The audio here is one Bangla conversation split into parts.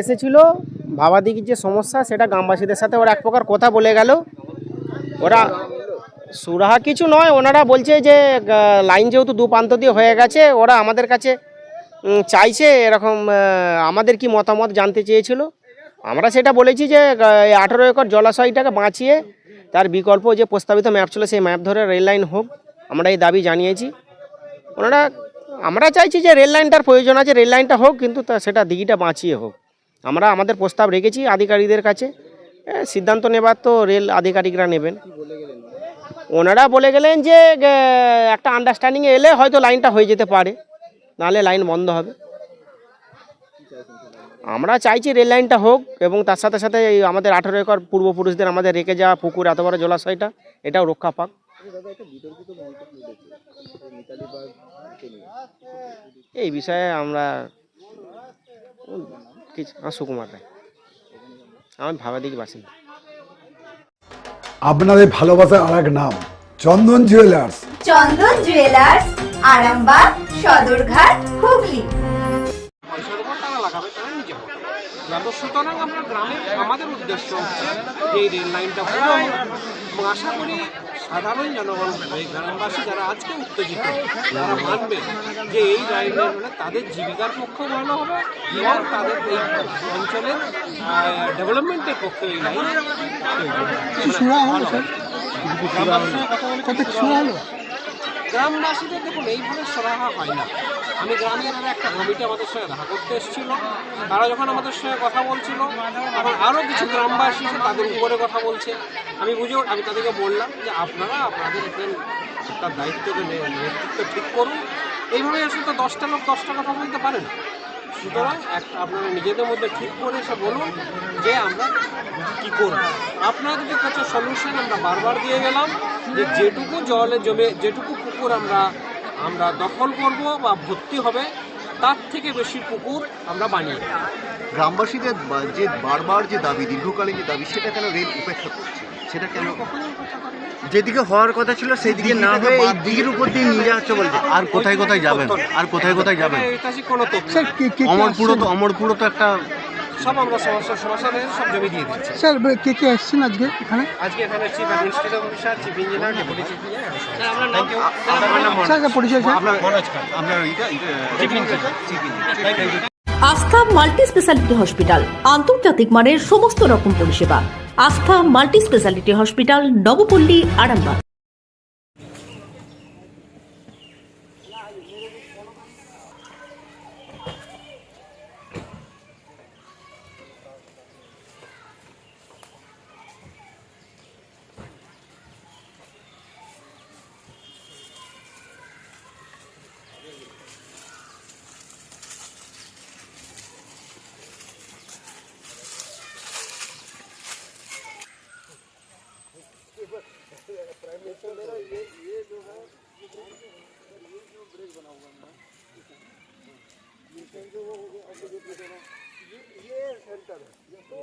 এসেছিল। ভাবাদিঘির যে সমস্যা, সেটা গ্রামবাসীদের সাথে ওরা এক প্রকার কথা বলে গেল। ওরা সুরাহা কিছু নয়, ওনারা বলছে যে লাইন যেহেতু দু প্রান্ত দিয়ে হয়ে গেছে, ওরা আমাদের কাছে চাইছে এরকম আমাদের কি মতামত জানতে চেয়েছিল। আমরা সেটা বলেছি যে আঠেরো একর জলাশয়টাকে বাঁচিয়ে তার বিকল্প যে প্রস্তাবিত ম্যাপ ছিল, সেই ম্যাপ ধরে রেল লাইন হোক, আমরা এই দাবি জানিয়েছি। ওনারা, আমরা চাইছি যে রেল লাইনটার প্রয়োজন আছে, রেল লাইনটা হোক, কিন্তু সেটা দিঘিটা বাঁচিয়ে হোক। আমরা আমাদের প্রস্তাব রেখেছি আধিকারিকদের কাছে। সিদ্ধান্ত নেবার তো রেল আধিকারিকরা নেবেন। ওনারা বলে গেলেন যে একটা আন্ডারস্ট্যান্ডিংয়ে এলে হয়তো লাইনটা হয়ে যেতে পারে, নাহলে লাইন বন্ধ হবে। আমরা চাইছি রেল লাইনটা হোক এবং তার সাথে সাথে আমাদের আঠেরো একর পূর্বপুরুষদের আমাদের রেখে যাওয়া পুকুর এত বড় জলাশয়টা, এটাও রক্ষা পাক। এই বিষয়ে আমরা উম, কিছু আমার সুকুমার রায়। আমি ভাবাদিক বাসিন্দা আপনাদের ভালোবাসার আর এক নাম চন্দন জুয়েলার্স চন্দন জুয়েলার্স আরামবাগ সদরঘাট হুগলি। সুতরাং আমরা গ্রামের আমাদের উদ্দেশ্য হচ্ছে যে এই রেল লাইনটা এবং আশা করি সাধারণ জনগণ এই গ্রামবাসী যারা আজকে উত্তেজিত তারা মানবে যে এই লাইনের হলে তাদের জীবিকার পক্ষে ভালো হবে এবং তাদের এই অঞ্চলের ডেভেলপমেন্টের পক্ষে এই লাইন গ্রামবাসীদের দেখুন এইভাবে সরাহা হয় না। আমি গ্রামের একটা কমিটি আমাদের সঙ্গে দেখা করতে এসেছিল। তারা যখন আমাদের সঙ্গে কথা বলছিল, তখন আরও কিছু গ্রামবাসী তাদের উপরে কথা বলছে। আমি বুঝে আমি তাদেরকে বললাম যে, আপনারা আপনাদের এখানে তার দায়িত্বকে নেতৃত্ব ঠিক করুন। এইভাবে এসে তো দশটা লোক দশটা কথা বলতে পারে না। সুতরাং একটা আপনারা নিজেদের মধ্যে ঠিক করে এসে বলুন যে আমরা কী করব। আপনাদের কাছে সলিউশন আমরা বারবার দিয়ে গেলাম যে, যেটুকু জলে জমে, যেটুকু পুকুর আমরা আমরা দখল করব বা ভর্তি হবে তার থেকে বেশি পুকুর আমরা বানিয়ে গ্রামবাসীদের যে বারবার যে দাবি দীর্ঘকালীন যে দাবি সেটা কেন রেল উপেক্ষা করছে? সেটা কেন যেদিকে হওয়ার কথা ছিল সেই দিকে না হয়ে এই দিকের উপর দিয়ে নিয়ে যাচ্ছে বলছে। আর কোথায় কোথায় যাবেন? আর কোথায় কোথায় যাবেন? অমরপুরও তো অমরপুরও তো একটা সব আমরা সমস্যা সমস্যা নিয়ে সব জমি দিয়ে দিচ্ছি। স্যার কে কে এসছেন আজকে এখানে? আজকে এখানে chief administrative officer chief engineer deputy chief engineer sir পরিচয় স্যার। আপনার আপনার এটা chief engineer Aastha multi speciality hospital আন্তর্জাতিক মানের সমস্ত রকম পরিষেবা। Aastha multi speciality hospital Nabapalli Arambag. ये सेंटर है तो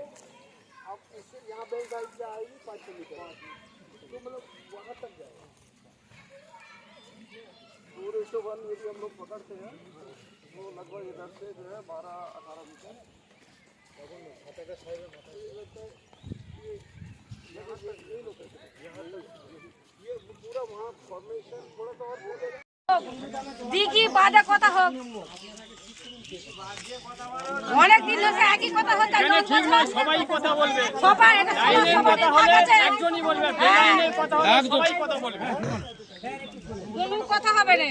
आप इससे यहाँ बैंक गाइड से आएगी पाँच किलोमीटर तो मतलब वहाँ तक जाएगा टूरिस्ट वन यदि हम लोग पकड़ते हैं वो लगभग इधर से जो है बारह अठारह मीटर ये पूरा वहाँ हो অনেক দিন ধরে একই কথা হচ্ছে ঠিক নয়? সবাই কথা বলবে। সবাই এটা সবার কথা হলে একজনই বলবে বেআইনের কথা হলে সবাই কথা বলবে। কোনো কথা হবে না।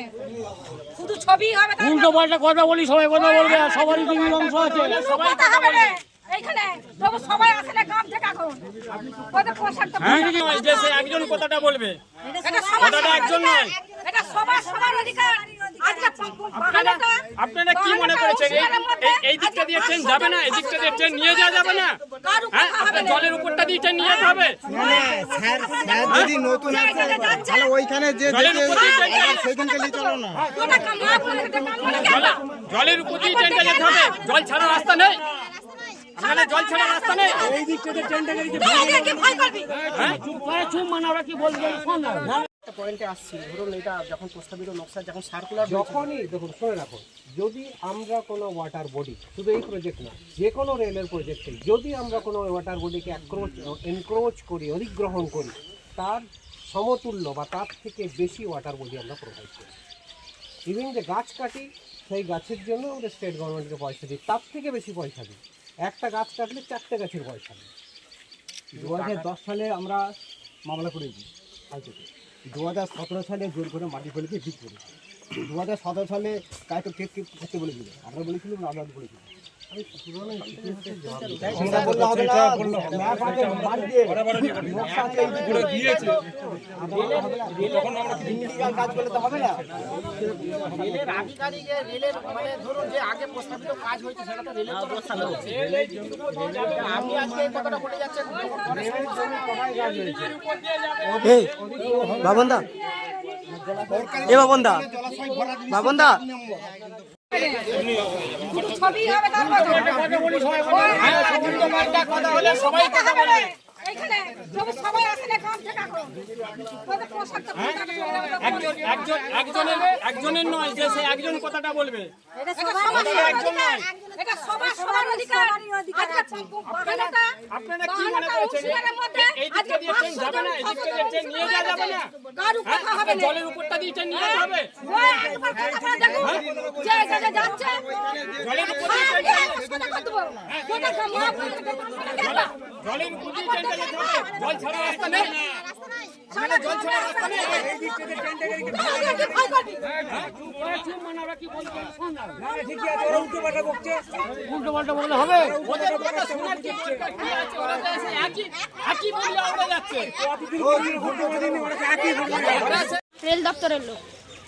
শুধু ছবি হবে উল্টো পাল্টা কথা বলি সবাই কথা বলবে সবারই অংশ আছে। সবাই কথা হবে না। এইখানে তবু সবাই আসে না কাম থেকে এখন। ওদের পোশাক তো একজন কথাটা বলবে। এটা কথাটা একজন নয়। এটা সবার সবার অধিকার। আপনারা কি মনে করেছেন? এই দিকটা দিয়ে ট্রেন যাবে না এই দিকটা দিয়ে ট্রেন নিয়ে যাওয়া যাবে না? হ্যাঁ আপনার জলের উপরটা দিয়ে ট্রেন নিয়ে যেতে হবে। যদি নতুন তাহলে ওইখানে যে নিয়ে চলো না। জলের উপর দিয়ে ট্রেনটা যেতে হবে। জল ছাড়া রাস্তা নেই। জল ছাড়া রাস্তা নেই। এই দিকটা ট্রেনটা তুই ভয় করবি? একটা পয়েন্টে আসছি। ধরুন এটা যখন প্রস্তাবিত নকশা যখন সার্কুলার যখনই দেখুন শুনে রাখুন যদি আমরা কোনো ওয়াটার বডি শুধু এই প্রজেক্ট না যে কোনো রেলের প্রজেক্টে যদি আমরা কোনো ওয়াটার বডিকে অ্যাক্রোচ এনক্রোচ করি অধিগ্রহণ করি তার সমতুল্য বা তার থেকে বেশি ওয়াটার বডি আমরা প্রোভাইড করি। ইভিন যে গাছ কাটি সেই গাছের জন্য আমাদের স্টেট গভর্নমেন্টকে পয়সা দিই তার থেকে বেশি পয়সা দিই। একটা গাছ কাটলে চারটে গাছের পয়সা দিই। দু হাজার দশ সালে আমরা মামলা করেছি হাইকোর্টে। দু হাজার সতেরো সালে জোর করে মাটি ফেলেকে ঠিক করেছে। দু হাজার সতেরো সালে কায়তো টেক করতে বলেছিল। আমরা বলেছিলাম আমরা বলেছিলাম আমরা বললে হবে না, ম্যাপ আছে, মাঠ আমরা হবে না, illegal কাজ করলে তো হবে। না রেলের আধিকারিক রেলের ধরুন যে আগে প্রস্তাবিত কাজ হয়েছে সেটা তো রেলের তরফ থেকে হচ্ছে। আপনি আজকে এই কথাটা বলে। ছবি সবাই কথা বলে সবাই আসে একজনের একজনের নয় যে সে একজন কথাটা বলবে আপনারা কি মনে করেছেন এই- দিকটা দিয়ে ট্রেন যাবে না এই দিকটা দিয়ে ট্রেন নিয়ে যাওয়া যাবে না হ্যাঁ। জলের উপরটা দিয়ে ট্রেন নিয়ে যেতে হবে ওই একবার কথা বলে দেখুন যে যে যাচ্ছে। জলের উপর দিয়ে ট্রেন জলের উপর দিয়ে ট্রেনটা যেতে হবে জল ছাড়া রাস্তা নেই। বলে রেল দপ্তরের লোক।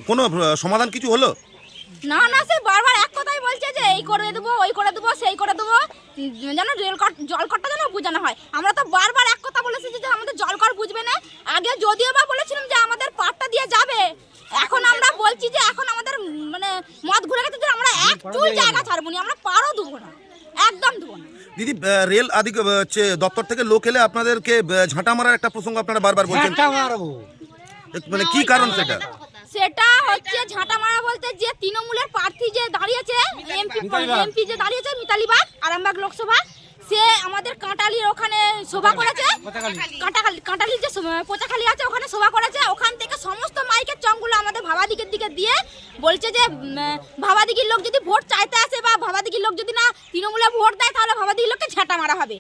কোনো সমাধান কিছু হলো? না না সে বারবার এক কথাই বলছে যে এই করে দেবো ওই করে দেবো সেই করে দেবো। যেন রেল জল করটা যেন বোঝানো হয়। আমরা তো বারবার এক কথা বলেছি যে আমাদের জল কর বুঝবে না আগে যদিও বা বলেছিলাম যে আমাদের পাটটা দিয়ে যাবে এখন আমরা বলছি যে এখন আমাদের উম, মানে মদ ঘুরে গেছে যে আমরা এক চুল জায়গা ছাড়বো না আমরা পারও দেবো না একদম দেবো না দিদি আহ, রেল আধিক হচ্ছে দপ্তর থেকে লোক এলে আপনাদেরকে ঝাঁটা মারার একটা প্রসঙ্গ আপনারা বারবার বলছেন। মানে কি কারণ সেটা? সেটা হচ্ছে ঝাঁটা মারা বলতে যে তৃণমূলের প্রার্থী যে দাঁড়িয়েছে এমপি এমপি যে দাঁড়িয়েছে মিতালি বাগ আরামবাগ লোকসভা। সে আমাদের কাঁটালির ওখানে শোভা করেছে? কাঁটাখালি কাঁটালির যে পোচাখালি আছে ওখানে শোভা করেছে। ওখান থেকে সমস্ত মাইকের চংগুলো আমাদের ভাবাদিগের দিকে দিয়ে বলছে যে ভাবাদিগির লোক যদি ভোট চাইতে আসে বা ভাবাদিগির লোক যদি না তৃণমূলে ভোট দেয় তাহলে ভাবাদিগির লোককে ঝাঁটা মারা হবে।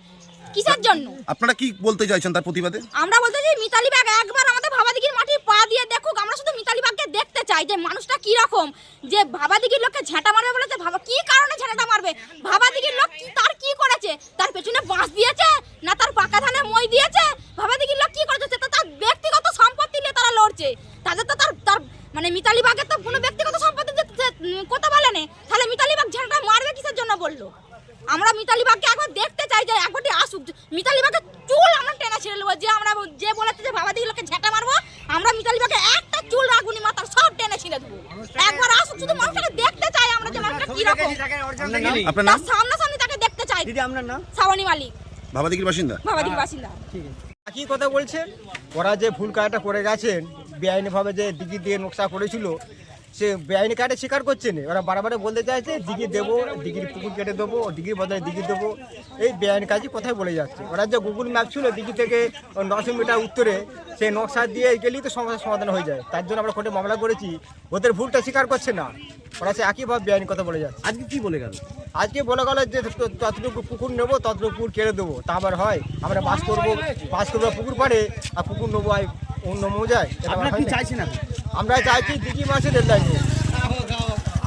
কিসের জন্য? আপনারা কি বলতে চাইছেন তার প্রতিবাদে? আমরা বলতে চাই মিতালি বাগ একবার আমাদের ভাবাদিঘির মাটির পা দিয়ে দেখুক আমরা শুধু মিতালি বাগকে দেখতে চাই যে মানুষটা কি রকম যে ভাবাদিঘির লোককে ঝাঁটা মারবে বলেছে ভাবা কি কারণে ঝাঁটাটা মারবে? ভাবাদিঘির লোক কি তার কি করেছে? তার পেছনে বাঁশ দিয়েছে? না তার পাকা ধানে মই দিয়েছে? ভাবাদিঘির লোক কি করেছে? সে তো তার ব্যক্তিগত সম্পত্তি নিয়ে তারা লড়ছে। তাদের তো তার তার মানে মিতালি বাগের তো কোনো ব্যক্তিগত সম্পত্তি কথা বলেনি তাহলে মিতালি বাগ ঝাঁটা মারবে কিসের জন্য বলল? আমরা মিতালি বাগকে একবার দেখতে চাই যে একবারটি আসুক। মিতালি বাগের চুল আমরা টেনে ছিঁড়ে নেব যে আমরা যে বলেছে যে বাবা দিকে লোকে ঝেঁটা মারবো আমরা মিতালি বাগকে একটা চুল রাখুনি মাথার সব টেনে ছিঁড়ে দেবো। একবার আসুক শুধু মানুষটাকে দেখতে চাই আমরা যে মানুষটা কীরকম। আপনার তার নাম? সামনাসামনি তাকে দেখতে চাই। দিদি আপনার নাম? শ্রাবণী মালিক। ভাবাদিকির বাসিন্দা? বাবাদির বাসিন্দা। কি কথা বলছেন? ওরা যে ভুল কাজটা করে গেছেন বেআইনিভাবে যে দিঘি দিয়ে নকশা করেছিল সে বেআইনি কাটে স্বীকার করছে না। ওরা বারবার বলতে চাইছে দিঘি দেবো দিঘির পুকুর কেটে দেবো দিঘির বদলে দিঘি দেবো। এই বেআইনি কাজই কোথায় বলে যাচ্ছে? ওরা যে গুগল ম্যাপ ছিল দিঘি থেকে নশো মিটার উত্তরে সেই নকশা দিয়ে গেলেই তো সমস্যার সমাধান হয়ে যায়। তার জন্য আমরা কোর্টে মামলা করেছি। ওদের ভুলটা স্বীকার করছে না। ওরা সে একইভাবে বেআইনি কথা বলে যাচ্ছে। আজকে কি বলে গেল? আজকে বলে গেল যে ততটুকু পুকুর নেব ততটুকু পুকুর কেড়ে দেবো। তা আবার হয়। আমরা বাস করব বাস করব পুকুর পাড়ে আর পুকুর নেব আর অন্য মৌজায় হয় কি না। আমরা চাইছি দিঘি মাসে রেল লাইন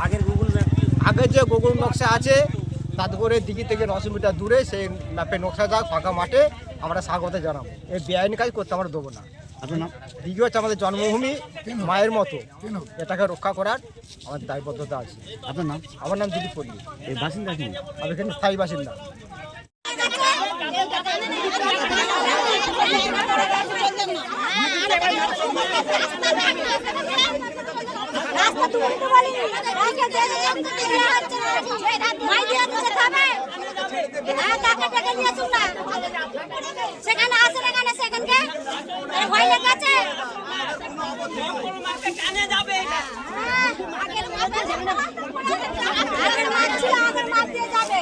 আগের গুগল ম্যাপ আগে যে গোগল নকশা আছে তাতে করে দিঘি থেকে নশো মিটার দূরে সেই ম্যাপে নকশা যাক ফাঁকা মাঠে আমরা স্বাগত জানাব। এই বেআইনি কাজ করতে আমরা দেবো না। দিঘি হচ্ছে আমাদের জন্মভূমি মায়ের মতো। এটাকে রক্ষা করার আমাদের দায়বদ্ধতা আছে। আপনার নাম? আমার নাম দিলীপ পল্লী। এই বাসিন্দা কি? আমি এখানে স্থায়ী বাসিন্দা। সেখানে আসে না কেন সেখানকে ভয় লেগেছে যাবে। আগের মাস ছিল, আগের মাস দিয়ে যাবে।